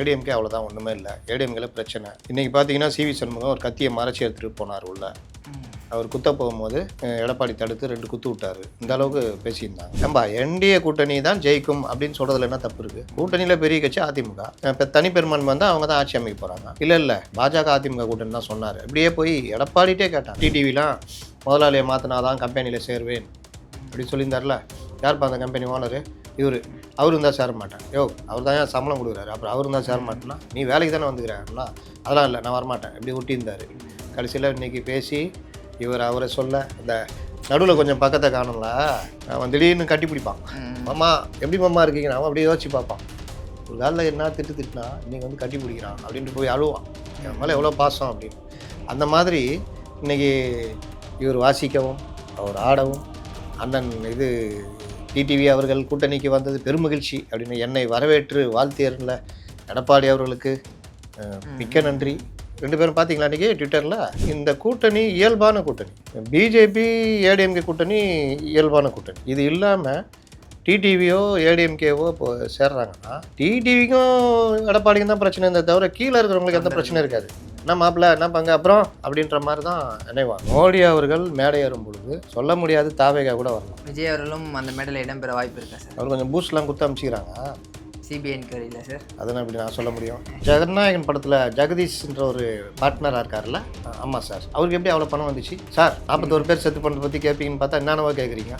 ஏடிஎம்கே அவ்வளோதான் ஒன்றுமே இல்லை. ஏடிஎம்கேல பிரச்சனை. இன்றைக்கி பார்த்தீங்கன்னா சிவி சண்முகம் ஒரு கத்தியை மறைச்சி எடுத்துகிட்டு போனார் உள்ள. அவர் குத்த போகும்போது எடப்பாடி தடுத்து ரெண்டு குத்து விட்டார். இந்த அளவுக்கு பேசியிருந்தாங்க. ஏம்பா என்டிஏ கூட்டணி தான் ஜெயிக்கும் அப்படின்னு சொல்றதுல என்ன தப்பு இருக்கு? கூட்டணியில் பெரிய கட்சி அதிமுக. இப்போ தனிப்பெருமான் வந்தால் அவங்க தான் ஆட்சி அமைக்க போகிறாங்க இல்லை இல்லை பாஜக அதிமுக கூட்டணி தான் சொன்னார். இப்படியே போய் எடப்பாடிட்டே கேட்டான் டிடிவிலாம் முதலாளியை மாற்றினாதான் கம்பெனியில் சேருவேன் அப்படி சொல்லியிருந்தார்ல. யார்ப்பா அந்த கம்பெனி ஓனர் இவர் அவர் இருந்தால் சேர மாட்டேன். யோ அவர் தான் ஏன் சம்பளம் கொடுக்குறாரு? அப்புறம் அவர் இருந்தால் சேர மாட்டேன்னா நீ வேலைக்கு தானே வந்துக்கிறேன்னா அதெல்லாம் இல்லை நான் வரமாட்டேன் இப்படி ஒட்டியிருந்தார் கடைசியில் இன்னைக்கு பேசி இவர் அவரை சொல்ல இந்த நடுவில் கொஞ்சம் பக்கத்தை காணல அவன் திடீர்னு கட்டி பிடிப்பான். மாமா எப்படி மாமா இருக்கீங்க? அவன் அப்படியே யோசிச்சு பார்ப்பான். ஒரு காலில் என்ன திட்டு திட்டுனா இன்னைக்கு வந்து கட்டி பிடிக்கிறான் அப்படின்ட்டு போய் அழுவான். என் மேலே எவ்வளோ பாசம்? அப்படின்னு. அந்த மாதிரி இன்னைக்கு இவர் வாசிக்கவும் அவர் ஆடவும் அண்ணன் இது டிடிவி அவர்கள் கூட்டணிக்கு வந்தது பெருமகிழ்ச்சி அப்படின்னு என்னை வரவேற்று வாழ்த்தியர்ல எடப்பாடி அவர்களுக்கு மிக்க நன்றி. ரெண்டு பேரும் பார்த்தீங்களா இன்றைக்கி ட்விட்டரில் இந்த கூட்டணி இயல்பான கூட்டணி. பிஜேபி ஏடிஎம்கே கூட்டணி இயல்பான கூட்டணி. இது இல்லாமல் டிடிவியோ ஏடிஎம்கேவோ இப்போ சேர்றாங்கன்னா டிடிவிக்கும் எடப்பாடிக்கும் தான் பிரச்சனை இருந்தே தவிர கீழே இருக்கிறவங்களுக்கு எந்த பிரச்சனையும் இருக்காது. என்ன மாப்பிள்ள என்ன பங்க அப்புறம் அப்படின்ற மாதிரி தான் நினைவாங்க. மோடி அவர்கள் மேடை ஏறும் பொழுது சொல்ல முடியாது தாவேகா கூட வரலாம். விஜய் அவர்களும் அந்த மேடையில் இடம்பெற வாய்ப்பு இருக்கா சார்? அவர் கொஞ்சம் பூஸ்ட்லாம் குத்து அமிச்சிக்கிறாங்க. CBI என்கொயரியில் sir. அதெல்லாம் இப்படி நான் சொல்ல முடியும்? ஜெகநாயகன் படத்தில் ஜெகதீஷ்ன்ற ஒரு பார்ட்னராக இருக்கார்ல ஆமாம் சார். அவருக்கு எப்படி அவ்வளோ பணம் வந்துச்சு? சார் நாற்பத்தோரு பேர் செத்து பண்ணுறத பற்றி கேட்பீங்கன்னு பார்த்தா என்னென்னவோ கேட்குறீங்க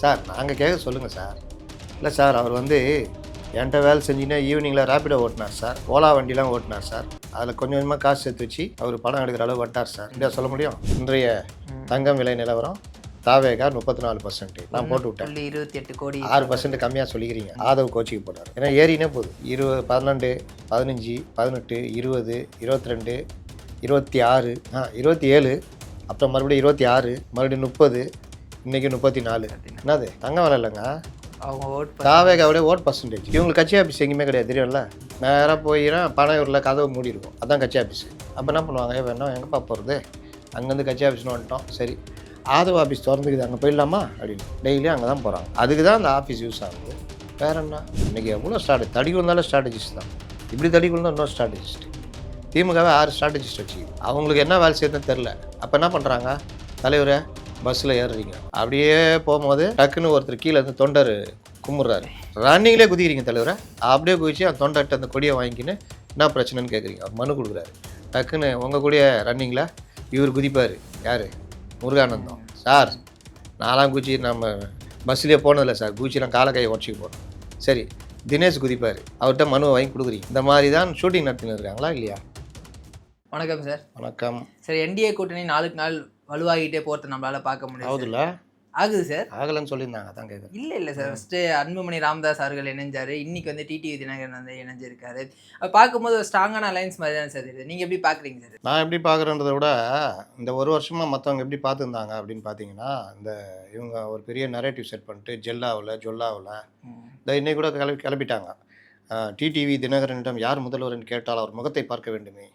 சார் நாங்கள் கேட்க சொல்லுங்கள் சார். இல்லை சார் அவர் வந்து என்கிட்ட வேலை செஞ்சுன்னா ஈவினிங்கில் ரேப்பிடோ ஓட்டினார் சார். ஓலா வண்டிலாம் ஓட்டினார் சார். அதில் கொஞ்சம் கொஞ்சமாக காசு சேர்த்து வச்சு அவர் பணம் எடுக்கிற அளவு வட்டார் சார். இப்படியா சொல்ல முடியும்? இன்றைய தங்கம் விலை நிலவரம் தாவேகா முப்பத்தி நாலு பர்சன்ட் நான் போட்டு விட்டேன். இருபத்தி எட்டு கோடி. ஆறு பர்சன்ட் கம்மியாக சொல்லிக்கிறீங்க. ஆதவ் கோச்சிக்கு போட்டார். ஏன்னா ஏறினே போகுது. இருபது பன்னெண்டு பதினஞ்சு பதினெட்டு இருபது இருபத்தி ரெண்டு இருபத்தி ஆறு ஆ இருபத்தி ஏழு அப்புறம் மறுபடியும் இருபத்தி ஆறு மறுபடியும் முப்பது இன்றைக்கி முப்பத்தி நாலு. என்னது? தங்க வேலை இல்லைங்க. அவங்க ஓட் தாவேகாவுடைய ஓட் பர்சன்டேஜ் இவங்களுக்கு கட்சி ஆஃபீஸ் எங்கேயுமே கிடையாது தெரியும்ல? நேராக போயினா பனையூரில் கதவு மூடி இருக்கும் அதான் கட்சி ஆஃபீஸ் அப்போ என்ன பண்ணுவாங்க? "ஏய், வேணா எங்கேப்பா போகிறது அங்கேருந்து கட்சி ஆஃபீஸ்னு வந்துட்டோம். சரி. ஆதவ ஆஃபீஸ் திறந்துக்குது அங்கே போயிடலாமா? அப்படின்னு. டெய்லியும் அங்கே தான் போகிறாங்க அதுக்கு தான் அந்த ஆஃபீஸ் யூஸ் ஆகுது. வேற என்ன? இன்றைக்கி எவ்வளோ ஸ்ட்ராட்டஜி தடி விழுந்தாலும் ஸ்ட்ராட்டஜிஸ்ட் தான். இப்படி தடி விழுந்தா இன்னொரு ஸ்ட்ராட்டஜிஸ்ட் திமுகவே ஆறு ஸ்ட்ராட்டஜிஸ்ட் வச்சு அவங்களுக்கு என்ன வேலை செய்யணும்னு தெரில அப்போ என்ன பண்ணுறாங்க தலைவரே பஸ்ஸில் ஏறுறீங்க. அப்படியே போகும்போது டக்குன்னு ஒருத்தர் கீழே இருந்து தொண்டர் கும்பிட்றாரு ரன்னிங்லேயே குதிக்கிறீங்க தலைவரை. அப்படியே குதிச்சு அந்த தொண்டர்கிட்ட அந்த கொடியை வாங்கிக்கின்னு என்ன பிரச்சனைன்னு கேட்குறீங்க அவர் மனு கொடுக்குறாரு. டக்குன்னு உங்கள் கூடிய ரன்னிங்கில் இவர் குதிப்பார். யார்? முருகானந்தம். சார் நாலாம் குச்சி நம்ம பஸ்ஸிலே போனதில்லை சார். குச்சிலாம் காலை கையை உடச்சிக்கு போகிறோம் சரி தினேஷ் குதிப்பார். அவர்கிட்ட மனுவை வாங்கி கொடுக்குறீங்க. இந்த மாதிரி தான் ஷூட்டிங் நடத்தின்னு இருக்காங்களா இல்லையா? வணக்கம் சார். வணக்கம். சார் என்டிஏ கூட்டணி நாளுக்கு நாள் வலுவாகிட்டே போகிறத நம்மளால பார்க்க முடியும் ஆகுதுல்ல? ஆகுது சார். ஆகலைன்னு சொல்லியிருந்தாங்க அதான் கேட்குறேன் இல்ல இல்ல சார். ஃபர்ஸ்ட் அன்புமணி ராமதாஸ் அவர்கள் இணைஞ்சாரு. இன்னைக்கு வந்து டிடிவி தினகரன் வந்து இணைஞ்சிருக்காரு. பார்க்கும்போது ஒரு ஸ்ட்ராங்கான அலைன்ஸ் மாதிரி தான் சார் இது நீங்க எப்படி பாக்குறீங்க சார்? நான் எப்படி பார்க்குறேன்றதை விட இந்த ஒரு வருஷமாக மற்றவங்க எப்படி பார்த்துருந்தாங்க அப்படின்னு பார்த்தீங்கன்னா இந்த இவங்க ஒரு பெரிய நரேட்டிவ் செட் பண்ணிட்டு ஜெல்லாவில் ஜொல்லாவில் இந்த இன்னைக்கு கூட கிளப்பி கிளப்பிட்டாங்க டிடிவி தினகரனிடம் யார் முதல்வர்னு கேட்டால் அவர் முகத்தை பார்க்க வேண்டுமே.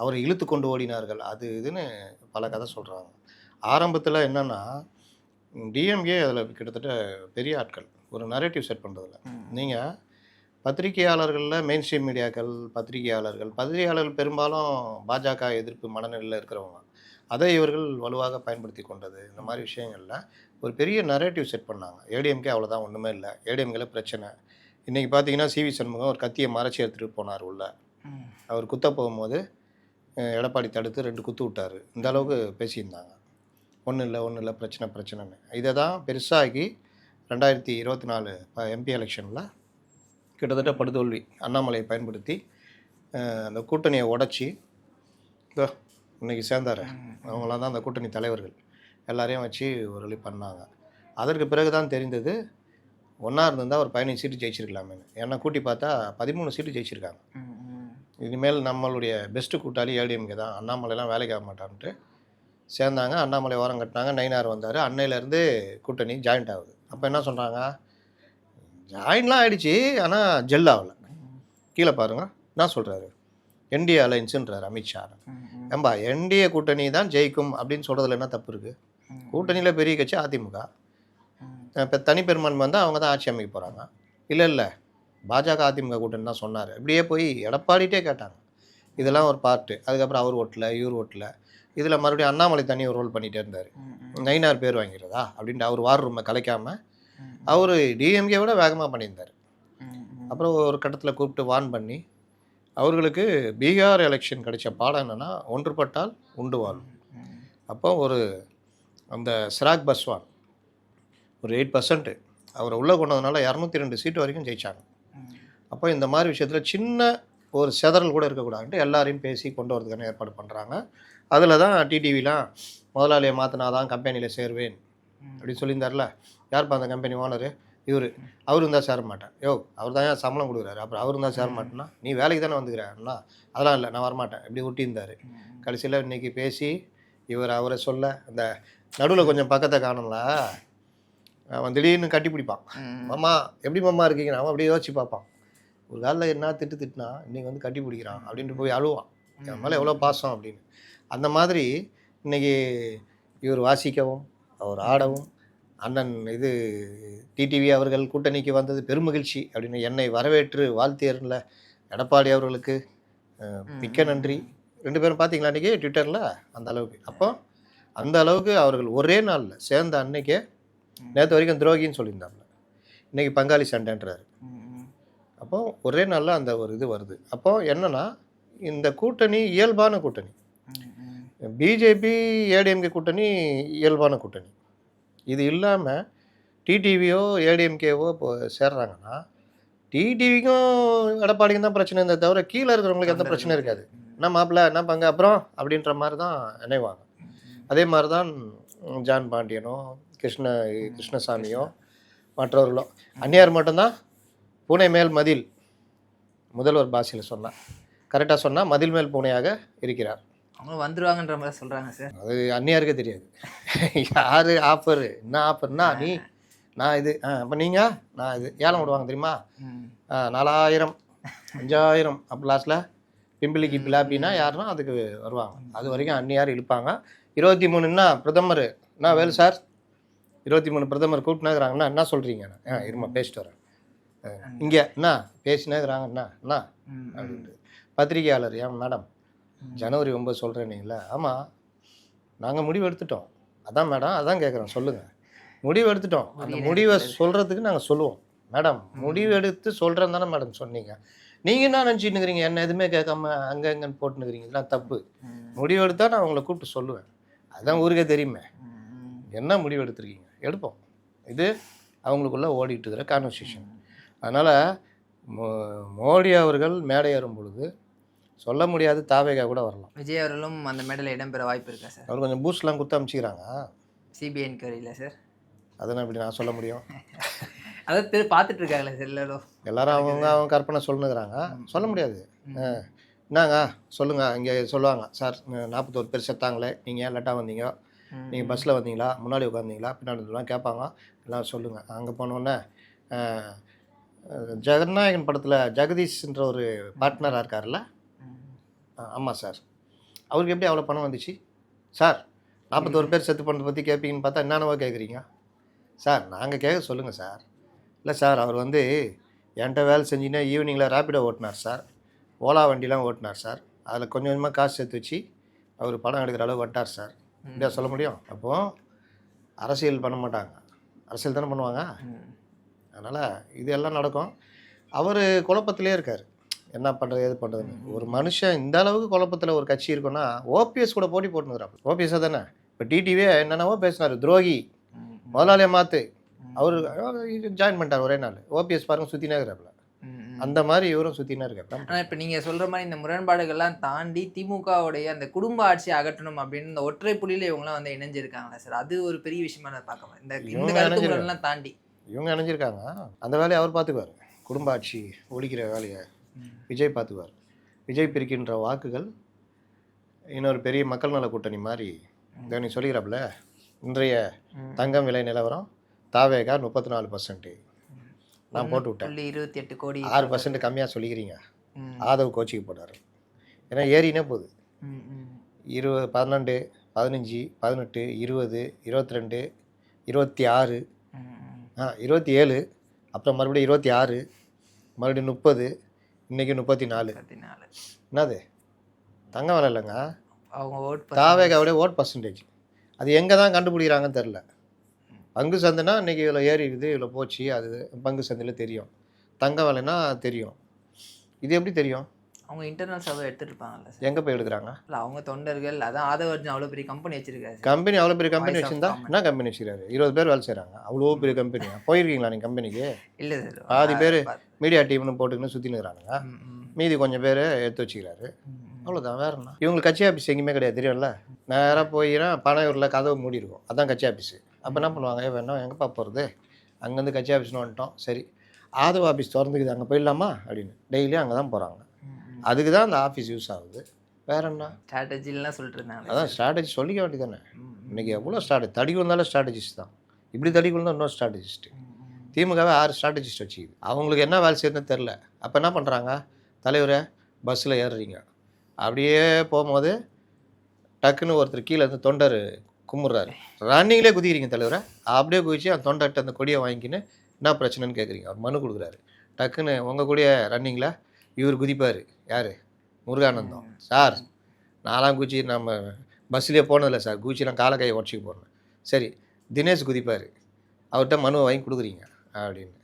அவரை இழுத்து கொண்டு ஓடினார்கள். அது இதுன்னு பல கதை சொல்கிறாங்க ஆரம்பத்தில் என்னென்னா டிஎம்கே அதில் கிட்டத்தட்ட பெரிய ஆட்கள். ஒரு நரேட்டிவ் செட் பண்ணுறதுல நீங்கள் பத்திரிகையாளர்களில் மெயின் ஸ்ட்ரீம் மீடியாக்கள் பத்திரிகையாளர்கள் பத்திரிகையாளர்கள் பெரும்பாலும் பாஜக எதிர்ப்பு மனநிலையில் இருக்கிறவங்க. அதை இவர்கள் வலுவாக பயன்படுத்தி கொண்டது. இந்த மாதிரி விஷயங்களில் ஒரு பெரிய நரேட்டிவ் செட் பண்ணாங்க. ஏடிஎம்கே அவ்வளோதான் ஒன்றுமே இல்லை. ஏடிஎம்கேல பிரச்சனை. இன்றைக்கி பார்த்தீங்கன்னா சிவி சண்முகம் ஒரு கத்தியை மறைச்சி எடுத்துகிட்டு போனார் உள்ள. அவர் குத்த போகும்போது எடப்பாடி தடுத்து ரெண்டு குத்து விட்டார். இந்த அளவுக்கு பேசியிருந்தாங்க. ஒன்றும் இல்லை ஒன்றும் இல்லை பிரச்சனை பிரச்சனைன்னு. இதை தான் பெருசாகி ரெண்டாயிரத்தி இருபத்தி நாலு எம்பி எலெக்ஷனில் கிட்டத்தட்ட படுதோல்வி அண்ணாமலையை பயன்படுத்தி அந்த கூட்டணியை உடச்சி இதோ இன்னைக்கு சேர்ந்தார். அவங்களாம் தான் அந்த கூட்டணி தலைவர்கள். எல்லாரையும் வச்சு ஒரு வழி பண்ணாங்க. அதற்கு பிறகு தான் தெரிந்தது ஒன்றா இருந்திருந்தால் ஒரு பதினஞ்சு சீட்டு ஜெயிச்சிருக்கலாமேன்னு. ஏன்னா கூட்டி பார்த்தா பதிமூணு சீட்டு ஜெயிச்சிருக்காங்க. இனிமேல் நம்மளுடைய பெஸ்ட்டு கூட்டாளி ஏடிஎம்கே தான். அண்ணாமலைலாம் வேலைக்கு ஆக மாட்டான்ட்டு. சேர்ந்தாங்க அண்ணாமலை ஓரம் கட்டினாங்க நைனார் வந்தார். அன்னையிலேருந்து கூட்டணி ஜாயிண்ட் ஆகுது. அப்போ என்ன சொல்கிறாங்க ஜாயின்லாம் ஆயிடுச்சு ஆனால் ஜெல் ஆகலை. கீழே பாருங்க என்ன சொல்கிறாரு என்டிஏ அலைன்ஸுன்றார் அமித்ஷா ஏம்பா என்டிஏ கூட்டணி தான் ஜெயிக்கும் அப்படின்னு சொல்கிறதுல என்ன தப்பு இருக்குது கூட்டணியில் பெரிய கட்சி அதிமுக இப்போ தனிப்பெரும்பான்மை வந்தால் அவங்க தான் ஆட்சி அமைக்க போகிறாங்க இல்லை இல்லை. பாஜக அதிமுக கூட்டணி தான் சொன்னார். இப்படியே போய் எடப்பாடிட்டே கேட்டாங்க. இதெல்லாம் ஒரு பார்ட்டு அதுக்கப்புறம் அவர் ஓட்டல இவர் ஓட்டல. இதில் மறுபடியும் அண்ணாமலை தனி ஒரு ரோல் பண்ணிகிட்டே இருந்தார். நைனார் பேர் வாங்கிறதா அப்படின்ட்டு அவர் வார் ரூமை கலைக்காமல் அவர் டிஎம்கே விட வேகமாக பண்ணியிருந்தார். அப்புறம் ஒரு கட்டத்தில் கூப்பிட்டு வார்ன் பண்ணி அவர்களுக்கு பீகார் எலெக்ஷன் கிடைச்ச பாடம் என்னென்னா ஒன்றுபட்டால் உண்டு வாழும் அப்போ ஒரு அந்த சிராக் பஸ்வான் ஒரு எயிட் பர்சன்ட் அவரை உள்ளே கொண்டதுனால இரநூத்தி ரெண்டு சீட்டு வரைக்கும் ஜெயிச்சாங்க. ம். அப்போ இந்த மாதிரி விஷயத்தில் சின்ன ஒரு செதறல் கூட இருக்கக்கூடாதுன்ட்டு எல்லாரையும் பேசி கொண்டு வரதுக்கான ஏற்பாடு பண்ணுறாங்க அதில் தான் டிடிவிலாம் முதலாளியை மாற்றினா தான் கம்பெனியில் சேருவேன். அப்படின்னு சொல்லியிருந்தார்ல. யார்ப்பா அந்த கம்பெனி ஓனர்? இவர். அவர் இருந்தால் சேர மாட்டேன் யோ அவர் தான் ஏன் சம்பளம் கொடுக்குறாரு? அப்புறம் அவர் இருந்தால் சேர மாட்டேன்னா நீ வேலைக்கு தானே வந்துக்கிறேன்னா அதெல்லாம் இல்லை நான் வரமாட்டேன் இப்படி ஒட்டியிருந்தார் ம். கடைசியில் இன்னைக்கு பேசி இவர் அவரை சொல்ல அந்த நடுவில் கொஞ்சம் பக்கத்தை காணல அவன் திடீர்னு கட்டி பிடிப்பான். மாமா எப்படி மாமா இருக்கீங்க? அவன் அப்படியே யோசிச்சு பார்ப்பான். ஒரு காலில் என்ன திட்டு திட்டுனா இன்னைக்கு வந்து கட்டி பிடிக்கிறான் அப்படின்ட்டு போய் அழுவான். என் மேலே எவ்வளோ பாசம் அப்படின்னு. அந்த மாதிரி இன்னைக்கு இவர் வாசிக்கவும் அவர் ஆடவும் அண்ணன் இது டிடிவி அவர்கள் கூட்டணிக்கு வந்தது பெருமகிழ்ச்சி அப்படின்னு என்னை வரவேற்று வாழ்த்தியர்ல எடப்பாடி அவர்களுக்கு மிக்க நன்றி. ரெண்டு பேரும் பார்த்தீங்களா அன்றைக்கி ட்விட்டரில்? அந்த அளவுக்கு. அப்போ அந்த அளவுக்கு அவர்கள் ஒரே நாளில் சேர்ந்த அன்னைக்கே நேற்று வரைக்கும் துரோகின்னு சொல்லியிருந்தாங்க இன்னைக்கு பங்காளி சண்டைன்றாரு. அப்போ ஒரே நாளில் அந்த ஒரு இது வருது. அப்போ என்னன்னா இந்த கூட்டணி இயல்பான கூட்டணி. பிஜேபி ஏடிஎம்கே கூட்டணி இயல்பான கூட்டணி. இது இல்லாமல் டிடிவியோ ஏடிஎம்கேவோ இப்போ சேர்றாங்கன்னா டிடிவிக்கும் எடப்பாடிக்கும் தான் பிரச்சனை இருந்தே தவிர கீழே இருக்கிறவங்களுக்கு எந்த பிரச்சனையும் இருக்காது. என்ன மாப்பிள்ள என்ன பங்க அப்புறம் அப்படின்ற மாதிரி தான் நினைவாங்க. அதே மாதிரி தான் ஜான் பாண்டியனோ கிருஷ்ண கிருஷ்ணசாமியோ மற்றவர்களோ அந்நியார் மட்டும்தான் பூனை மேல் மதில் முதல்வர் பாஷையில் சொன்னார் கரெக்டாக சொன்னால் மதில் மேல் பூனையாக இருக்கிறார். அவங்க வந்துருவாங்கன்ற மாதிரி சொல்றாங்க சார். அது அந்நியாருக்கே தெரியாது. யார் ஆஃபர் என்ன ஆஃபர்னா நீ நான் இது ஆ அப்போ நீங்கள் நான் இது ஏலம் விடுவாங்க தெரியுமா? நாலாயிரம் அஞ்சாயிரம் அப்போ லாஸ்ட்டில் பிம்பிளிக்கு பிலாப்பின்னா யாருன்னா அதுக்கு வருவாங்க. அது வரைக்கும் அந்நியார் இழுப்பாங்க. இருபத்தி மூணுன்னா பிரதமர். என்ன வேலு சார்? இருபத்தி மூணு பிரதமர் கூப்பிட்டுனாங்கிறாங்கன்னா என்ன சொல்கிறீங்க ஆ இருமா பேசிட்டு வரேன். இங்கே என்ன என்ன ம், ம். அப்படின்ட்டு. பத்திரிகையாளர் ஏன் மேடம் ஜனவரி ஒம்பது சொல்கிறேன்னீங்களா ஆமாம் நாங்கள் முடிவு எடுத்துட்டோம். அதான் மேடம் அதான் கேட்குறோம் சொல்லுங்கள் முடிவு எடுத்துட்டோம். அந்த முடிவை சொல்கிறதுக்கு நாங்கள் சொல்லுவோம். மேடம் முடிவு எடுத்து சொல்கிறேன் தானே மேடம் சொன்னீங்க. நீங்கள் என்ன நினச்சிட்டு இருக்கிறீங்க? என்ன எதுவுமே கேட்காம அங்கே எங்கன்னு போட்டுனுக்கிறீங்க இதெல்லாம் தப்பு. முடிவு எடுத்தால் நான் உங்களை கூப்பிட்டு சொல்லுவேன். அதுதான் ஊருக்கே தெரியுமே. என்ன முடிவு எடுத்திருக்கீங்க? எடுப்போம். இது அவங்களுக்குள்ளே ஓடிட்டு இருக்கிற கான்வர்சேஷன் அதனால் மோடி அவர்கள் மேடை ஏறும் பொழுது சொல்ல முடியாது தாவேகா கூட வரலாம். விஜய் அவர்களும் அந்த மேடையில் இடம்பெற வாய்ப்பு இருக்கா சார்? அவர் கொஞ்சம் பூஸ்ட்லாம் கொடுத்து அனுப்பிச்சிக்கிறாங்க சிபிஐ என்கொயரியில் சார். அதை நான் இப்படி நான் சொல்ல முடியும்? அதாவது பேர் பார்த்துட்டு இருக்காங்களே சார் எல்லாரும். எல்லாரும் அவங்க அவங்க கற்பனை சொல்லுங்கிறாங்க சொல்ல முடியாது. என்னங்க சொல்லுங்க இங்கே சொல்லுவாங்க. சார் நாற்பத்தோரு பேர் செத்தாங்களே நீங்கள் ஏன் லேட்டாக வந்தீங்க? ம், நீங்கள் பஸ்ஸில் வந்தீங்களா? முன்னாடி உட்காந்தீங்களா பின்னாடி கேட்பாங்க. எல்லாம் சொல்லுங்கள் அங்கே போனோடனே ஜெகநாயகன் படத்தில் ஜெகதீஷ்ன்ற ஒரு பார்ட்னராக இருக்கார்ல. ஆமாம் சார். அவருக்கு எப்படி அவ்வளோ பணம் வந்துச்சு? சார் நாற்பத்தோரு பேர் செத்து பண்ணதை பற்றி கேட்பீங்கன்னு பார்த்தா என்னென்னவோ கேட்குறீங்க சார் நாங்கள் கேட்க சொல்லுங்கள் சார். இல்லை சார் அவர் வந்து என்கிட்ட வேலை செஞ்சுன்னா ஈவினிங்கில் ரேப்பிடோ ஓட்டினார் சார். ஓலா வண்டிலாம் ஓட்டினார் சார். அதில் கொஞ்சம் கொஞ்சமாக காசு சேர்த்து வச்சு அவர் படம் எடுக்கிற அளவு வந்துட்டார் சார். இப்படியா சொல்ல முடியும்? அப்போது அரசியல் பண்ண மாட்டாங்க. அரசியல் தானே பண்ணுவாங்க. அதனால் இது எல்லாம் நடக்கும். அவர் குழப்பத்திலே இருக்கார். என்ன பண்ணுறது எது பண்ணுறதுன்னு ஒரு மனுஷன் இந்த அளவுக்கு குழப்பத்தில் ஒரு கட்சி இருக்குன்னா ஓபிஎஸ் கூட போட்டி போட்டுனுக்குறாரு ஓபிஎஸ் தானே? இப்போ டிடிவியே என்னென்னவோ பேசினார். துரோகி. முதலாளியை மாற்று அவர் ஜாயின் பண்ணிட்டார் ஒரே நாள். ஓபிஎஸ் பாருங்க சுற்றினே இருக்கிறாப்புல. அந்த மாதிரி இவரும் சுற்றினே இருக்காப்புல. ஆனா இப்ப நீங்க சொல்ற மாதிரி இந்த முரண்பாடுகள்லாம் தாண்டி திமுகவுடைய அந்த குடும்ப ஆட்சியை அகற்றணும் அப்படின்னு இந்த ஒற்றை புள்ளியில இவங்கலாம் வந்து இணைஞ்சிருக்காங்களா சார். அது ஒரு பெரிய விஷயமா நான் பார்க்க முடியும். இந்த இந்த தாண்டி. இவங்க இணைஞ்சிருக்காங்க அந்த வேலையை அவர் பார்த்துக்குவார். குடும்ப ஆட்சி ஒழிக்கிற வேலையை விஜய் பார்த்துக்குவார். விஜய் பிரிக்கின்ற வாக்குகள் இன்னொரு பெரிய மக்கள் நல கூட்டணி மாதிரி நீ சொல்லிக்கிறாப்புல இன்றைய. தங்கம் விலை நிலவரம் தாவேகா முப்பத்தி நாலு பர்சன்ட் நான் போட்டு விட்டேன். இருபத்தி எட்டு கோடி. ஆறு பர்சன்ட் கம்மியாக சொல்லிக்கிறீங்க. ஆதவ் கோச்சிக்கு போட்டார் ஏன்னா ஏறினே போகுது. இருபது பன்னெண்டு பதினஞ்சு பதினெட்டு இருபது இருபத்தி ரெண்டு இருபத்தி ஆறு. ஆ இருபத்தி ஏழு அப்புறம் மறுபடியும் இருபத்தி ஆறு மறுபடியும் முப்பது இன்னைக்கு முப்பத்தி நாலு. என்னது? தங்க விலை இல்லைங்க. அவங்க ஓட் தாவேகாவுடைய ஓட் பர்சன்டேஜ் அது எங்கே தான் கண்டுபிடிக்கிறாங்கன்னு தெரில பங்கு சந்தைனா இன்றைக்கி இவ்வளோ ஏறி இருக்குது இவ்வளோ போச்சு அது பங்கு சந்தையில் தெரியும். தங்க விலைன்னா தெரியும். இது எப்படி தெரியும்? அவங்க இன்டர்னல் சர்வே எடுத்துட்டு இருப்பாங்கல்ல சார் எங்கே போய் எடுக்கிறாங்க? இல்ல அவங்க தொண்டர்கள் அதான் ஆதவர்ஜன் அவ்வளோ பெரிய கம்பெனி வச்சிருக்காரு சார் கம்பெனி அவ்வளோ பெரிய கம்பெனி வச்சிருந்தா. என்ன கம்பெனி வச்சுக்கிறாரு இருபது பேர் வேலை செய்கிறாங்க அவ்வளோ பெரிய கம்பெனி போயிருக்கீங்களா நீங்கள் கம்பெனிக்கு இல்ல சார் பாதி பேரு மீடியா டீம்னு போட்டுக்கின்னு சுற்றினுக்கிறானுங்க மீதி கொஞ்சம் பேர் எடுத்து வச்சுக்கிறாரு. அவ்வளோதான் வேற என்ன? இவங்களுக்கு கட்சி ஆஃபீஸ் எங்கேயுமே கிடையாது தெரியும்ல? நேராக போயினா பனையூரில் கதவு மூடி இருக்கும் அதான் கட்சி ஆஃபீஸு அப்போ என்ன பண்ணுவாங்க? "ஏய், வேணா எங்கேப்பா போகிறது அங்கேருந்து கட்சி ஆஃபீஸ்னு வந்துட்டோம். சரி. ஆதவ ஆஃபீஸ் திறந்துக்குது. அங்கே போயிடலாமா? அப்படின்னு. டெய்லியும் அங்கே தான் போகிறாங்க. அதுக்கு தான் அந்த ஆஃபீஸ் யூஸ் ஆகுது. வேற என்ன? ஸ்ட்ராட்டஜிலாம் சொல்லிட்டு இருந்தாங்க அதான் ஸ்ட்ராட்டஜி சொல்லிக்க வேண்டியதானே ம், ம், இன்னைக்கு எவ்வளோ ஸ்ட்ராட்டஜி தடி வந்தாலும் ஸ்ட்ராட்டஜிஸ்ட் தான். இப்படி தடி வந்தால் இன்னொரு ஸ்ட்ராட்டஜிஸ்ட் ம், ம். திமுகவே ஆறு ஸ்ட்ராட்டஜிஸ்ட் வச்சுக்குது. அவங்களுக்கு என்ன வேலை செய்யணும்னு தெரில அப்போ என்ன பண்ணுறாங்க தலைவரை பஸ்ஸில் ஏறுறீங்க. அப்படியே போகும்போது டக்குன்னு ஒருத்தர் கீழே இருந்து தொண்டர் கும்பிட்றாரு ரன்னிங்லேயே குதிக்கிறீங்க தலைவரை. அப்படியே குதிச்சு அந்த தொண்டர்கிட்ட அந்த கொடியை வாங்கிக்கின்னு என்ன பிரச்சனைன்னு கேட்குறீங்க அவர் மனு கொடுக்குறாரு. டக்குன்னு உங்கள் கூடிய ரன்னிங்கில் இவர் குதிப்பார். யார்? முருகானந்தம். சார் நான்லாம் குச்சி நம்ம பஸ்ஸிலே போனதில்லை சார். குச்சி நான் காலை கையை உடச்சிக்க போகிறேன் சரி தினேஷ் குதிப்பார். அவர்கிட்ட மனுவை வாங்கி கொடுக்குறீங்க அப்படின்னு.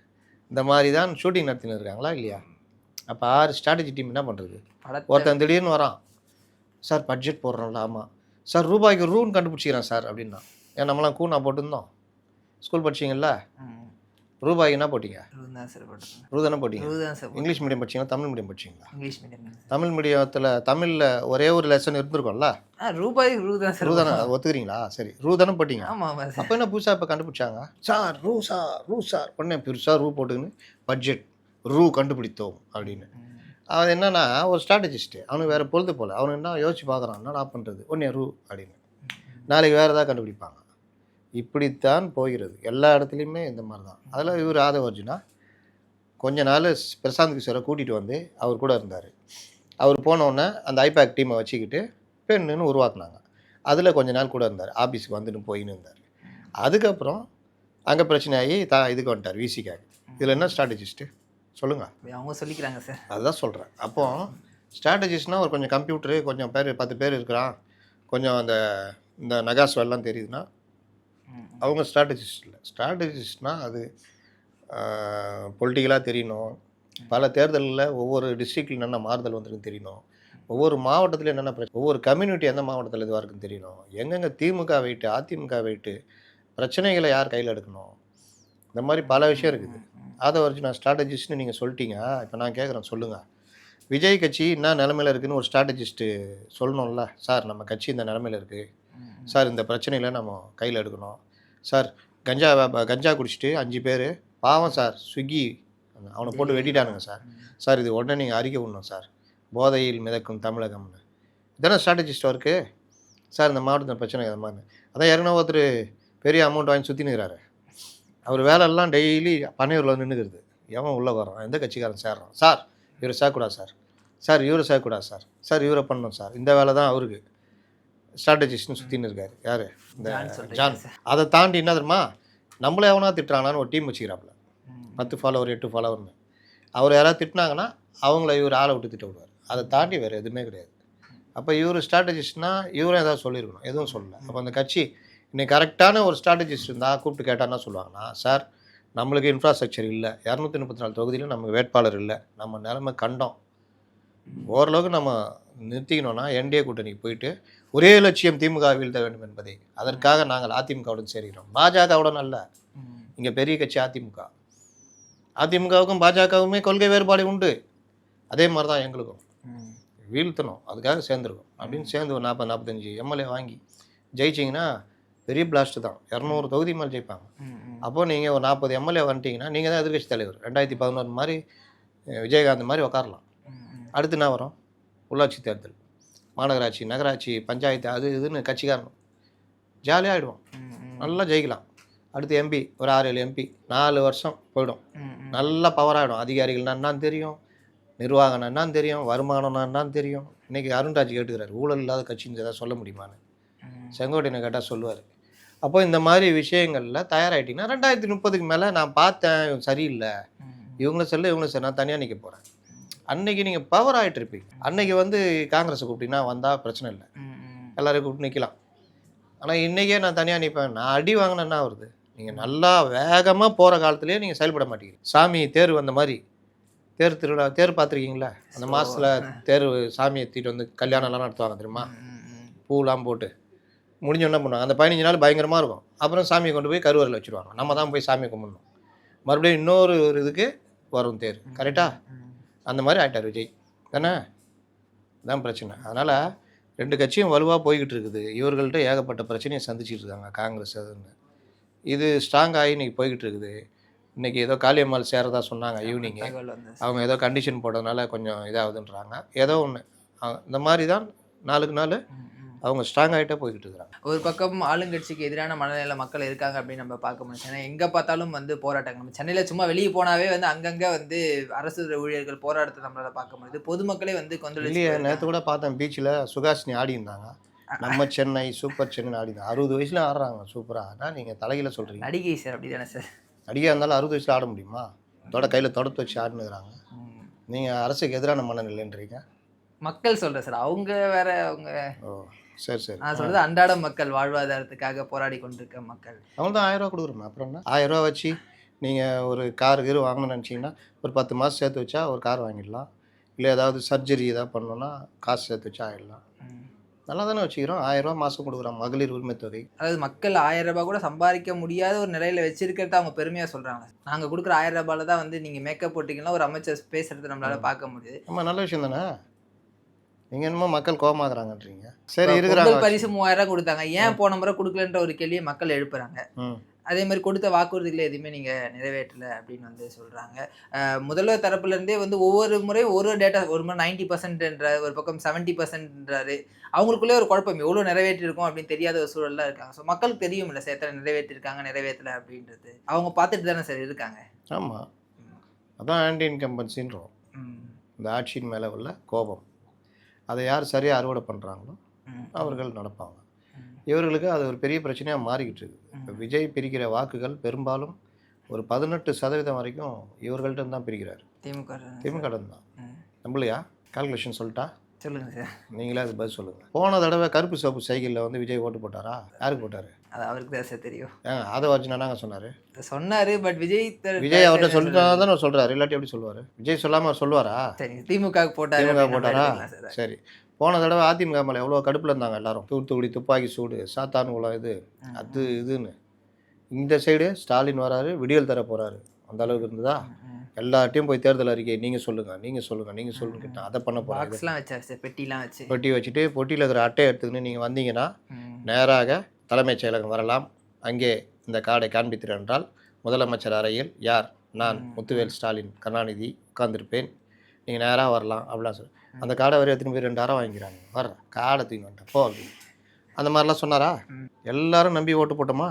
இந்த மாதிரி தான் ஷூட்டிங் நடத்தின்னு இருக்காங்களா இல்லையா? அப்போ ஆறு ஸ்ட்ராட்டஜி டீம் என்ன பண்ணுறது ஒருத்தன் திடீர்னு வரான். சார் பட்ஜெட் போடுறோம்ல ஆமாம் சார் ரூபாய்க்கு ரூன்னு கண்டுபிடிச்சிக்கிறேன் சார் அப்படின்னா. ஏன் நம்மளாம் கூ நான் போட்டிருந்தோம். ஸ்கூல் படிச்சீங்கல்ல? ம், ரூபாய்க்கு என்ன போட்டீங்க? ரூ தான் போட்டீங்க. இங்கிலீஷ் மீடியம் படிச்சீங்களா தமிழ் மீடியம் படிச்சீங்களா? இங்கிலீஷ் மீடியம் தமிழ் மீடியத்தில் தமிழில் ஒரே ஒரு லெசன் இருந்திருக்கும்ல? ரூபாய் ரூ தான் சார் ரூ தானே ஒத்துக்கிறீங்களா? சரி ரூ தானே போட்டீங்க அப்போ என்ன புதுசாக இப்போ கண்டுபிடிச்சாங்க? சார் ரூ சார் ரூ சார். உடனே பெருசாக ரூ போட்டுக்கின்னு பட்ஜெட் ரூ கண்டுபிடித்தோம் அப்படின்னு. அவன் என்னன்னா ஒரு ஸ்ட்ராட்டஜிஸ்ட்டு அவனுக்கு வேறு பொழுது போல். அவனுக்கு என்ன யோசிச்சு பார்க்குறான் என்னடா பண்ணுறது ஒன்றே ரூ அப்படின்னு. நாளைக்கு வேறு ஏதாவது கண்டுபிடிப்பாங்க. இப்படித்தான் போகிறது. எல்லா இடத்துலையுமே இந்த மாதிரி தான் அதில் இவர் ஆதவர்ஜுனா கொஞ்ச நாள் பிரசாந்த் கிஷோரை கூட்டிகிட்டு வந்து அவர் கூட இருந்தார். அவர் போனோடனே அந்த ஐபேக் டீமை வச்சுக்கிட்டு பெண்ணுன்னு உருவாக்குனாங்க. அதில் கொஞ்ச நாள் கூட இருந்தார். ஆஃபீஸுக்கு வந்துட்டு போயின்னு இருந்தார். அதுக்கப்புறம் அங்கே பிரச்சனை ஆகி தா இதுக்கு வந்துட்டார் விசிக்காக. இதில் என்ன ஸ்ட்ராட்டஜிஸ்ட்டு சொல்லுங்கள் அவங்க சொல்லிக்கிறாங்க சார். அதுதான் சொல்கிறேன் அப்போ ஸ்ட்ராட்டஜிஸ்ட்னால் ஒரு கொஞ்சம் கம்ப்யூட்டரு கொஞ்சம் பேர் பத்து பேர் இருக்கிறான். கொஞ்சம் அந்த இந்த நகாஸ் எல்லாம் தெரியுதுன்னா. அவங்க ஸ்ட்ராட்டஜிஸ்ட் இல்லை. ஸ்ட்ராட்டஜிஸ்ட்னால் அது பொலிட்டிக்கலாக தெரியணும். பல தேர்தலில் ஒவ்வொரு டிஸ்ட்ரிக்டில் என்னென்ன மாறுதல் வந்திருக்குன்னு தெரியணும். ஒவ்வொரு மாவட்டத்தில் என்னென்ன பிரச்சனை ஒவ்வொரு கம்யூனிட்டி எந்த மாவட்டத்தில் இதுவாக இருக்குன்னு தெரியணும். எங்கெங்கே திமுக வெயிட்டு அதிமுக வெயிட்டு பிரச்சனைகளை யார் கையில் எடுக்கணும்? இந்த மாதிரி பல விஷயம் இருக்குது. அதை வச்சு நான் ஸ்ட்ராட்டஜிஸ்ட்னு நீங்கள் சொல்லிட்டீங்க. இப்போ நான் கேட்குறேன் சொல்லுங்கள் விஜய் கட்சி என்ன நிலமையில இருக்குன்னு ஒரு ஸ்ட்ராட்டஜிஸ்ட்டு சொல்லணும்ல? சார் நம்ம கட்சி இந்த நிலமையில இருக்குது சார் இந்த பிரச்சனையில் நம்ம கையில் எடுக்கணும். சார் கஞ்சா கஞ்சா குடிச்சிட்டு அஞ்சு பேர் பாவம் சார் ஸ்விக்கி. அவனை போட்டு வெட்டிட்டானுங்க சார். சார் இது உடனே நீங்கள் அறிக்கை விடணும் சார். போதையில் மிதக்கும் தமிழகம்னு. இதானே ஸ்ட்ராட்டஜிஸ்ட் ஒர்க்கு சார் இந்த மாவட்டத்தில் பிரச்சனை இது மாதிரி அதான் ஏற்கனவே ஒருத்தர் பெரிய அமௌண்ட் வாங்கி சுற்றினுக்கிறாரு அவர் வேலையெல்லாம் டெய்லி பனையூரில் வந்து நின்றுக்கிறது எவன் உள்ளே வரான் எந்த கட்சிக்காரன் சேர்றான்? சார் இவரை சேர்க்கக்கூடாது சார். சார் இவரை சேர்க்கக்கூடாது சார். சார் இவரை பண்ணணும் சார். இந்த வேலை தான் அவருக்கு. ஸ்ட்ராட்டஜிஸ்ட்னு சுற்றின்னு இருக்காரு. யார்? இந்த ஜான். அதை தாண்டி என்ன தெரியுமா? நம்மள எவனா திட்டுறானான்னு ஒரு டீம் வச்சுக்கிறாப்புல. பத்து ஃபாலோவர் எட்டு ஃபாலோவர்னு அவர் யாராவது திட்டினாங்கன்னா அவங்கள இவர் ஆளை விட்டு திட்ட விடுவார். அதை தாண்டி வேறு எதுவுமே கிடையாது. அப்போ இவர் ஸ்ட்ராட்டஜிஸ்ட்னா இவரும் ஏதாவது சொல்லியிருக்கணும். எதுவும் சொல்லல. அப்போ அந்த கட்சி இன்னைக்கு கரெக்டான ஒரு ஸ்ட்ராட்டஜிஸ்ட் இருந்தால் கூப்பிட்டு கேட்டால் என்ன சொல்லுவாங்கன்னா சார் நம்மளுக்கு இன்ஃப்ராஸ்ட்ரக்சர் இல்லை. இரநூத்தி முப்பத்தி நாலு தொகுதியிலும் நமக்கு வேட்பாளர் இல்லை. நம்ம நிலைமை கண்டோம். ஓரளவுக்கு நம்ம நிறுத்திக்கணும்னா என்டிஏ கூட்டணிக்கு போயிட்டு ஒரே லட்சியம் திமுக வீழ்த்த வேண்டும் என்பதை. அதற்காக நாங்கள் அதிமுகவுடன் சேர்கிறோம். பாஜகவுடன் அல்ல. இங்கே பெரிய கட்சி அதிமுக. அதிமுகவுக்கும் பாஜகவுமே கொள்கை வேறுபாடு உண்டு. அதே மாதிரி தான் எங்களுக்கும். வீழ்த்தணும். அதுக்காக சேர்ந்துருக்கோம். அப்படின்னு சேர்ந்து ஒரு நாற்பது நாற்பத்தஞ்சு எம்எல்ஏ வாங்கி ஜெயிச்சிங்கன்னா பெரிய பிளாஸ்ட் தான். இரநூறு தொகுதி மேலே ஜெயிப்பாங்க. ம், ம். அப்போ நீங்கள் ஒரு நாற்பது எம்எல்ஏ வந்துட்டீங்கன்னா நீங்கள் தான் எதிர்கட்சி தலைவர். ரெண்டாயிரத்தி பதினொன்று மாதிரி விஜயகாந்த் மாதிரி உட்காரலாம் ம், ம். அடுத்து என்ன வரும்? உள்ளாட்சி தேர்தல். மாநகராட்சி நகராட்சி பஞ்சாயத்து அது இதுன்னு கட்சிக்காரணும் ஜாலியாக ஆகிடுவோம். நல்லா ஜெயிக்கலாம். அடுத்து எம்பி ஒரு ஆறு ஏழு எம்பி நாலு வருஷம் போயிடும். நல்லா பவர் ஆகிடும் அதிகாரிகள்னா என்னன்னு தெரியும் நிர்வாகம்னா என்னன்னு தெரியும் வருமானம்னா என்னன்னு தெரியும். இன்னைக்கு அருண்ராஜ் கேட்டுக்கிறாரு ஊழல் இல்லாத கட்சின்னு ஏதாவது சொல்ல முடியுமான்னு. செங்கோட்டையனை கேட்டால் சொல்லுவார். அப்போ இந்த மாதிரி விஷயங்களில் தயாராகிட்டிங்கன்னா ரெண்டாயிரத்தி முப்பதுக்கு மேலே நான் பார்த்தேன் சரியில்லை. ம், ம். இவங்கள செல்ல இவங்கள செல்ல நான் தனியாக நிற்க போகிறேன் அன்னைக்கு நீங்கள் பவர் ஆகிட்டு இருப்பீங்க அன்னைக்கு வந்து காங்கிரஸை கூப்பிட்டீங்கன்னா வந்தால் பிரச்சனை இல்லை. எல்லாரையும் கூப்பிட்டு நிற்கலாம் ஆனால் இன்றைக்கே நான் தனியாக நிற்பேன் நான் அடி வாங்கினா என்ன வருது நீங்கள் நல்லா வேகமாக போகிற காலத்துலேயே நீங்கள் செயல்பட மாட்டேங்கிறீங்க. சாமி தேர் வந்த மாதிரி. தேர் திருவிழா தேர் பார்த்துருக்கீங்களா? அந்த மாதத்தில் தேர் சாமியை ஏற்றிட்டு வந்து கல்யாணம்லாம் நடத்துவாங்க தெரியுமா. பூலாம் போட்டு. முடிஞ்ச என்ன பண்ணுவாங்க. அந்த பதினஞ்சு நாள் பயங்கரமாக இருக்கும். அப்புறம் சாமியை கொண்டு போய் கருவறையில் வச்சுருவாங்க. நம்ம தான் போய் சாமியை கும்பிடணும். மறுபடியும் இன்னொரு இதுக்கு வரும் தேர். கரெக்டாக. அந்த மாதிரி ஆயிட்டார் விஜய். தானே? தான் பிரச்சனை. அதனால் ரெண்டு கட்சியும் வலுவாக போய்கிட்டு இருக்குது. இவர்கள்ட்ட ஏகப்பட்ட பிரச்சனையை சந்திச்சிட்டு இருக்காங்க காங்கிரஸ் அதுன்னு. இது ஸ்ட்ராங் ஆகி இன்னைக்கு போய்கிட்டு இருக்குது. இன்னைக்கு ஏதோ காளியம்மாள் சேரதா சொன்னாங்க வந்து அவங்க ஏதோ கண்டிஷன் போட்டதுனால கொஞ்சம் இதாகுதுன்றாங்க. ஏதோ ஒன்று இந்த மாதிரி தான் நாளுக்கு நாள். அவங்க ஸ்ட்ராங் ஆகிட்டே போய்கிட்டு இருக்கிறாங்க. ஒரு பக்கம் ஆளுங்கட்சிக்கு எதிரான மனநிலை மக்கள் இருக்காங்க அப்படின்னு நம்ம பார்க்க முடியும். ஏன்னா எங்க பார்த்தாலும் வந்து போராட்டங்கள். நம்ம சென்னையில சும்மா வெளியே போனாவே வந்து அங்கங்க வந்து அரசு ஊழியர்கள் போராட்டத்தை நம்மளால பார்க்க முடியுது. பொதுமக்களே வந்து கொந்தளிச்சு இல்லையே போயிருக்காங்க. நேற்று கூட பார்த்தேன் பீச்சில் சுகாசினி ஆடி இருந்தாங்க நம்ம சென்னை சூப்பர் சென்னை ஆடி இருந்தாங்க அறுபது வயசுல ஆடுறாங்க சூப்பராக ஆனால் நீங்கள் தலையில சொல்கிறீங்க நடிகை சார் அப்படிதானே சார்? நடிகையாக இருந்தாலும் அறுபது வயசுல ஆட முடியுமா? தொட கையில் தொடத்து வச்சு ஆடினுக்கிறாங்க. நீங்கள் அரசுக்கு எதிரான மனநிலைன்றீங்க? மக்கள் சொல்றேன் சார். அவங்க வேற அவங்க ஓ. சரி சரி. நான் சொல்றது அன்றாட மக்கள் வாழ்வாதாரத்துக்காக போராடி கொண்டிருக்க மக்கள். அவங்க தான் ஆயிரம் ரூபா கொடுக்குறோம் அப்புறம் என்ன? ஆயிரம் ரூபா வச்சு நீங்கள் ஒரு கார் கீர் வாங்கணும்னு நினச்சிங்கன்னா ஒரு பத்து மாதம் சேர்த்து வச்சா ஒரு கார் வாங்கிடலாம். இல்லை ஏதாவது சர்ஜரி ஏதாவது பண்ணோன்னா காசு சேர்த்து வச்சா ஆயிடலாம். நல்லா தானே வச்சுக்கிறோம். ஆயிரம் ரூபா மாதம் கொடுக்குறோம் மகளிர் உரிமை தொகை. அதாவது மக்கள் ஆயிரம் ரூபாய் கூட சம்பாதிக்க முடியாத ஒரு நிலையில வச்சிருக்கிறத அவங்க பெருமையா சொல்றாங்க. நாங்க கொடுக்குற ஆயிரம் ரூபாயில தான் வந்து நீங்க மேக்கப் போட்டீங்கன்னா ஒரு அமைச்சர் பேசுறது நம்மளால பார்க்க முடியுது. ஆமாம் நல்ல விஷயம் தானே? நீங்கள் என்னமோ மக்கள் கோமாக்குறாங்கன்றீங்க சரி இருக்கிறாங்க பரிசு மூவாயிரம் கொடுத்தாங்க. ஏன் போன முறை கொடுக்கலன்ற ஒரு கேள்வியை மக்கள் எழுப்புறாங்க. அதே மாதிரி கொடுத்த வாக்குறுதிகளை எதுவுமே நீங்க நிறைவேற்றல அப்படின்னு வந்து சொல்றாங்க. அஹ் முதல்வர் தரப்புல இருந்தே வந்து ஒவ்வொரு முறையும் ஒரு டேட்டா ஒரு முறை நைன்டி பர்சன்ட்ன்ற ஒரு பக்கம் செவன்ட்டி பர்சன்ட்ன்றாரு அவங்களுக்குள்ளே ஒரு குழப்பம். எவ்வளோ நிறைவேற்றிருக்கோம் அப்படின்னு தெரியாத ஒரு சூழல்ல இருக்காங்க. ஸோ மக்களுக்கு தெரியும் இல்லை சேத்தனை நிறைவேற்றிருக்காங்க நிறைவேற்றல அப்படின்றது. அவங்க பார்த்துட்டு தானே சார் இருக்காங்க. ஆமாம் அதான் ஆன்டி இன்கம்பன்சின்றோம். இந்த ஆட்சியின் மேலே உள்ள கோபம். அதை யார் சரியாக அறுவடை பண்ணுறாங்களோ அவர்கள் நடப்பாங்க. இவர்களுக்கு அது ஒரு பெரிய பிரச்சனையாக மாறிக்கிட்டு இருக்குது. இப்போ விஜய் பிரிக்கிற வாக்குகள் பெரும்பாலும் ஒரு பதினெட்டு சதவீதம் வரைக்கும் இவர்கள்ட்ட தான் பிரிக்கிறார். திமுக திமுக தான். நம்பலையா? கால்குலேஷன் சொல்லிட்டா? சொல்லுங்க சார். நீங்களே அது பதில் சொல்லுங்கள் போன தடவை கருப்பு சோப்பு சைக்கிளில் வந்து விஜய் ஓட்டு போட்டாரா? யாருக்கு போட்டார்? அது அவருக்கு தான் சார் தெரியும். அதை வச்சு நானாங்க சொன்னார். சொன்னாரு பட் விஜய் விஜய் அவர்கிட்ட சொல்லிட்டா தானே சொல்கிறாரு இல்லாட்டி எப்படி சொல்லுவார்? விஜய் சொல்லாமல் அவர் சொல்லுவாரா? சரி திமுக போட்டாரு திமுக போட்டாரா? சார். போன தடவை அதிமுக மேலே எவ்வளோ கடுப்பில் இருந்தாங்க எல்லாரும். தூத்துக்குடி துப்பாக்கி சூடு சாத்தானுகுளம் இது. ம், அது இதுன்னு. இந்த சைடு ஸ்டாலின் வராரு விடியல் தர போகிறாரு அந்த அளவுக்கு இருந்ததா? எல்லார்ட்டையும் போய் தேர்தல் அறிக்கை நீங்கள் சொல்லுங்கள் நீங்கள் சொல்லுங்கள் நீங்கள் சொல்லுங்க அதை பண்ண போகிறாங்க பெட்டிலாம் வச்சு. பொட்டி வச்சுட்டு பொட்டியில் இருக்கிற அட்டையை எடுத்துக்கின்னு நீங்கள் வந்தீங்கன்னா நேராக தலைமைச் செயலகம் வரலாம். அங்கே இந்த கார்டை காண்பித்தீர் என்றால் முதலமைச்சர் அறையில் யார்? நான் முத்துவேல் ஸ்டாலின் கருணாநிதி உட்கார்ந்திருப்பேன். நீங்கள் நேராக வரலாம் அப்படிலாம் சொல்லி அந்த கார்டை வரை எத்தனை பேர்? ரெண்டாயிரம் வாங்கிக்கிறாங்க. வர்ற கார்டை தூக்கி வந்துட்டேன். போ அப்படின்னு அந்த மாதிரிலாம் சொன்னாரா. எல்லாரும் நம்பி ஓட்டு போட்டோமா.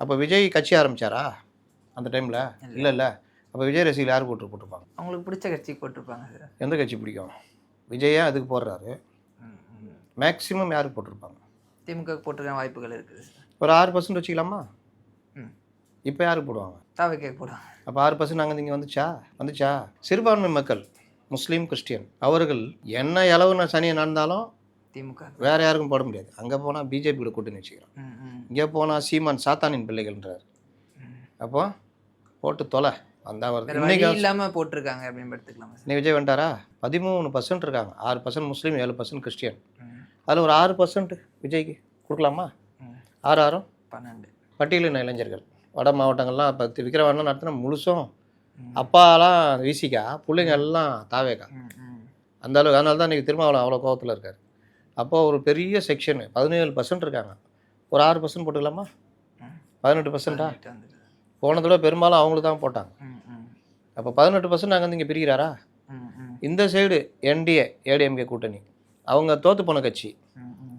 அப்போ விஜய் கட்சி ஆரம்பிச்சாரா? அந்த டைமில்? இல்லை. இல்லை அப்போ விஜய் ரசிகர்கள் யார் போட்டு போட்டிருப்பாங்க? அவங்களுக்கு பிடிச்ச கட்சி போட்டிருப்பாங்க எந்த கட்சி பிடிக்கும்? விஜயே அதுக்கு போடுறாரு. மேக்ஸிமம் யாருக்கு போட்டிருப்பாங்க? திமுக போட்டிருக்க வாய்ப்புகள் இருக்குது. ஒரு ஆறு பர்சன்ட் வச்சுக்கலாமா. இப்போ யாருக்கு போடுவாங்க? தாவைக்கே போடுவாங்க. அப்போ ஆறு பர்சன்ட் நாங்கள் இங்கே வந்துச்சா? வந்துச்சா? சிறுபான்மை மக்கள் முஸ்லீம் கிறிஸ்டியன் அவர்கள் என்ன இளவுன சனியை நடந்தாலும் திமுக. வேற யாருக்கும் போட முடியாது. அங்கே போனால் பிஜேபி கூட கூட்டணி வச்சுக்கிறோம். இங்கே போனால் சீமான் சாத்தானின் பிள்ளைகள்ன்றார். அப்போ போட்டு தொலை. வந்தா வருது இன்னைக்கு போட்டிருக்காங்க அப்படின்னு எடுத்துக்கலாமா சார்? இன்னைக்கு விஜய் வந்துட்டாரா? பதிமூணு பர்சன்ட் இருக்காங்க. ஆறு பர்சன்ட் முஸ்லீம் ஏழு பர்சன்ட் கிறிஸ்டியன். அதில் ஒரு ஆறு பர்சன்ட் விஜய்க்கு கொடுக்கலாமா. ஆறு ஆறும் பன்னெண்டு பட்டியலின இளைஞர்கள் வட மாவட்டங்கள்லாம் இப்போ விக்கிரவாண்டில் நடத்தின முழுசும். அப்பாலாம் வீசிக்கா பிள்ளைங்க எல்லாம் தாவேக்கா ம், ம். அந்த அளவுக்கு அதனால தான் இன்றைக்கி திருமாவளவன் அவ்வளோ கோவத்தில் இருக்கார் அப்போ ஒரு பெரிய செக்ஷனு பதினேழு பர்சன்ட் இருக்காங்க ஒரு ஆறு பர்சன்ட் போட்டுக்கலாமா. பதினெட்டு பர்சன்டா பதினெட்டு வந்துடுது. போன தடவை பெரும்பாலும் அவங்களுக்கு தான் போட்டாங்க. அப்போ பதினெட்டு பர்சன்ட் நாங்கள் வந்து இங்கே பிரிக்கிறாரா. இந்த சைடு என்டிஏ ஏடிஎம்கே கூட்டணி அவங்க தோத்து போன கட்சி.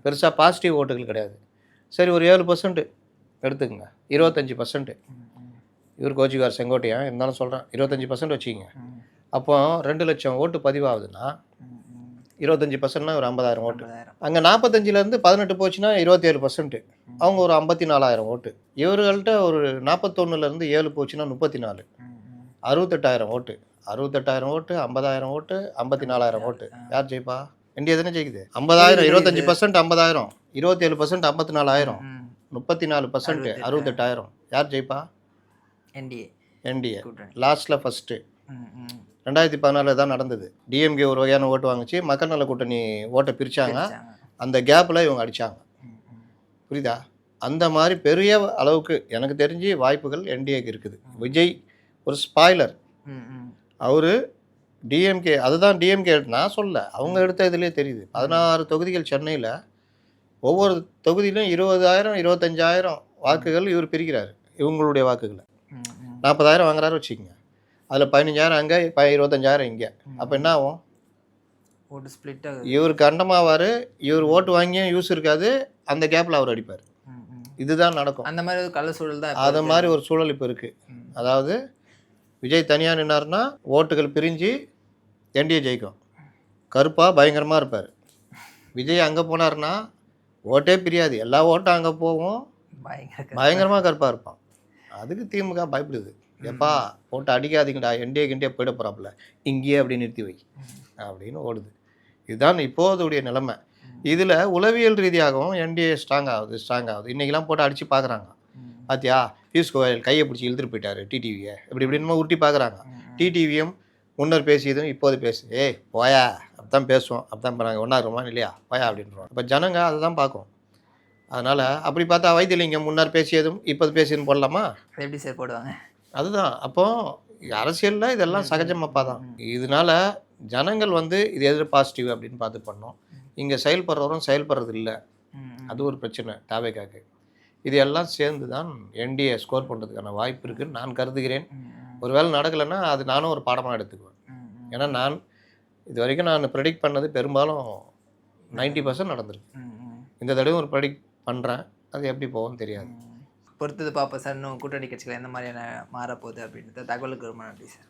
பெருசாக பாசிட்டிவ் ஓட்டுகள் கிடையாது. சரி ஒரு ஏழு பர்சன்ட் எடுத்துக்கங்க. இருபத்தஞ்சி பர்சன்ட் ம், ம். இவர் கோச்சிக்கார் செங்கோட்டையன் இருந்தாலும் சொல்கிறேன் இருபத்தஞ்சி பர்சன்ட் வச்சுக்கிங்க. அப்போ ரெண்டு லட்சம் ஓட்டு பதிவாகுதுன்னா. இருபத்தஞ்சி பர்சன்ட்னா ஒரு ஐம்பதாயிரம் ஓட்டு. அங்கே நாற்பத்தஞ்சிலேருந்து பதினெட்டு போச்சுன்னா இருபத்தேழு பர்சன்ட் அவங்க ஒரு ஐம்பத்தி நாலாயிரம் ஓட்டு. இவர்கள்ட்ட ஒரு நாற்பத்தொன்னுலேருந்து ஏழு போச்சுன்னா முப்பத்தி நாலு. அறுபத்தெட்டாயிரம் ஓட்டு. அறுபத்தெட்டாயிரம் ஓட்டு ஐம்பதாயிரம் ஓட்டு ஐம்பத்தி நாலாயிரம் ஓட்டு. யார் ஜெயிப்பா? இந்தியா தானே ஜெயிக்குது? ஐம்பதாயிரம் இருபத்தஞ்சு பர்சன்ட் ஐம்பதாயிரம் இருபத்தேழு பர்சன்ட் ஐம்பத்தி நாலாயிரம் முப்பத்தி நாலு பர்சன்ட் அறுபத்தெட்டாயிரம். யார் ஜெயிப்பா? என்டிஏ என்டிஏ லாஸ்ட்டில் ஃபஸ்ட்டு ரெண்டாயிரத்தி பதினாலில் தான் நடந்தது. டிஎம்கே ஒரு வகையான ஓட்டு வாங்குச்சு. மக்கள் நல கூட்டணி ஓட்டை பிரித்தாங்க பிரிச்சாங்க. அந்த கேப்பில் இவங்க அடித்தாங்க. புரியுதா? அந்த மாதிரி பெரிய அளவுக்கு எனக்கு தெரிஞ்சு வாய்ப்புகள் என்டிஏக்கு இருக்குது. விஜய் ஒரு ஸ்பாய்லர். அவர் டிஎம்கே அதுதான் டிஎம்கே நான் சொல்ல அவங்க எடுத்த இதுலேயே தெரியுது. பதினாறு தொகுதிகள் சென்னையில் ஒவ்வொரு தொகுதியிலும் இருபதாயிரம் இருபத்தஞ்சாயிரம் வாக்குகள் இவர் பிரிக்கிறாரு. இவங்களுடைய வாக்குகளை. நாற்பதாயிரம் வாங்குறாரு வச்சுக்கோங்க. அதில் பதினஞ்சாயிரம் அங்கே ப இருபத்தஞ்சாயிரம் இங்கே. அப்போ என்ன ஆகும்? ஓட்டு ஸ்பிளிட் இவர் கண்டமாவார் இவர் ஓட்டு வாங்கியும் யூஸ் இருக்காது அந்த கேப்பில் அவர் அடிப்பார். இதுதான் நடக்கும். அந்த மாதிரி ஒரு கள்ள சூழல் தான் அது. மாதிரி ஒரு சூழல் இப்போ இருக்குது. அதாவது விஜய் தனியாக நின்னார்னா ஓட்டுகள் பிரிஞ்சு என்டிஏ ஜெயிக்கும். கருப்பாக பயங்கரமாக இருப்பார். விஜய் அங்கே போனார்னா ஓட்டே பிரியாது. எல்லா ஓட்டும் அங்கே போகும். பயங்கரமாக கருப்பாக இருப்பான். அதுக்கு திமுக பயப்படுது. எப்பா போட்டு அடிக்காதீங்கடா. என்டிஏ கிண்டியே போயிட போகிறாப்புல இங்கேயே அப்படி நிறுத்தி வை. அப்படின்னு ஓடுது. இதுதான் இப்போதைய நிலைமை. இதில் உளவியல் ரீதியாகவும் என்டிஏ ஸ்ட்ராங் ஆகுது ஸ்ட்ராங் ஆகுது. இன்றைக்கெல்லாம் போட்டு அடித்து பார்க்குறாங்க ம், பாத்தியா? பியூஷ் கோயல் கையை பிடிச்சி இழுத்துட்டு போயிட்டாரு டிடிவியை இப்படி இப்படின்னு உருட்டி பார்க்குறாங்க. டிடிவியும் முன்னர் பேசியதும் இப்போது பேசு. ஏய் போயா. அப்பதான் பேசுவோம். அப்பதான் இப்போ நாங்கள் ஒன்றா இருக்கோமா? இல்லையா? போயா அப்படின்றோம். இப்போ ஜனங்க அதை தான் பார்க்கும். அதனால் அப்படி பார்த்தா வைத்தியலிங்கம் முன்னர் பேசியதும் இப்போது பேசியதும் போடலாமா? எப்படி சார் போடுவாங்க? அதுதான். அப்போ அரசியலில் இதெல்லாம் சகஜமாப்பா தான் இதனால ஜனங்கள் வந்து இது எது பாசிட்டிவ் அப்படின்னு பார்த்து பண்ணோம். இங்கே செயல்படுறவரும் செயல்படுறது இல்லை. அது ஒரு பிரச்சனை. தாவேக்காக்கு. இது எல்லாம் சேர்ந்து தான் என்டிஏ ஸ்கோர் பண்ணுறதுக்கான வாய்ப்பு இருக்குன்னு நான் கருதுகிறேன். ஒரு வேளை ஒருவேளை நடக்கலைன்னா அது நானும் ஒரு பாடமாக எடுத்துக்குவேன். ஏன்னா நான் இது வரைக்கும் நான் ப்ரெடிக்ட் பண்ணது பெரும்பாலும் 90% பர்சன்ட் நடந்திருக்கு. இந்த தடவை ஒரு ப்ரெடிக்ட் பண்ணுறேன் அது எப்படி போகும்னு தெரியாது. பொறுத்தது பார்ப்போம் சார் இன்னும் கூட்டணி கட்சிகள் எந்த மாதிரியான மாறப்போகுது அப்படின்றத தகவலுக்கு ரொம்ப நன்றி சார்.